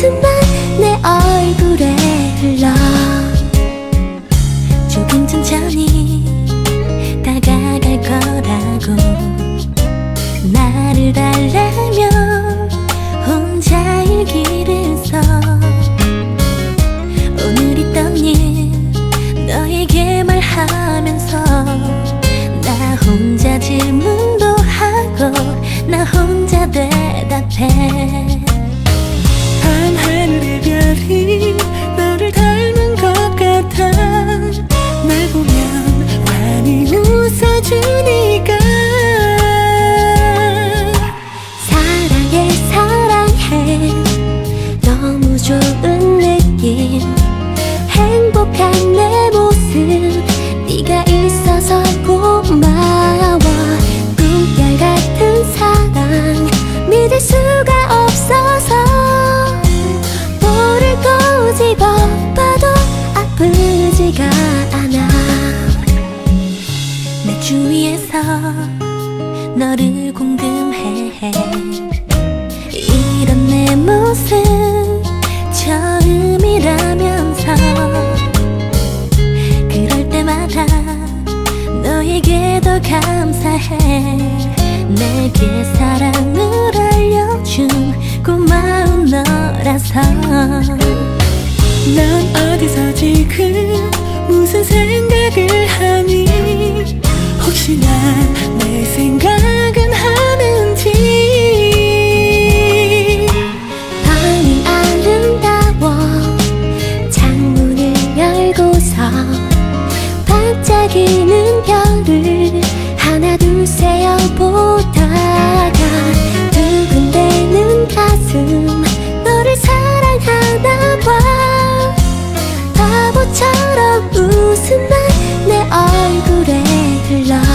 모습만 내 얼굴에 흘러. 조금 천천히 다가갈 거라고. 나를 달래며 혼자 일기를 써. 오늘 있던 일 너에게 말하면서 나 혼자 질문도 하고 나 혼자 위해서 너를 궁금해. 이런 내 모습 처음이라면서 그럴 때마다 너에게 더 감사해. 내게 사랑을 알려준 고마운 너라서. 넌 어디서 지금 무슨 생각 내 생각은 하는지. 밤이 아름다워 창문을 열고서 반짝이는 별을 하나 둘 세어보다가 두근대는 가슴 너를 사랑하나 봐. 바보처럼 웃음만 내 얼굴에 흘러.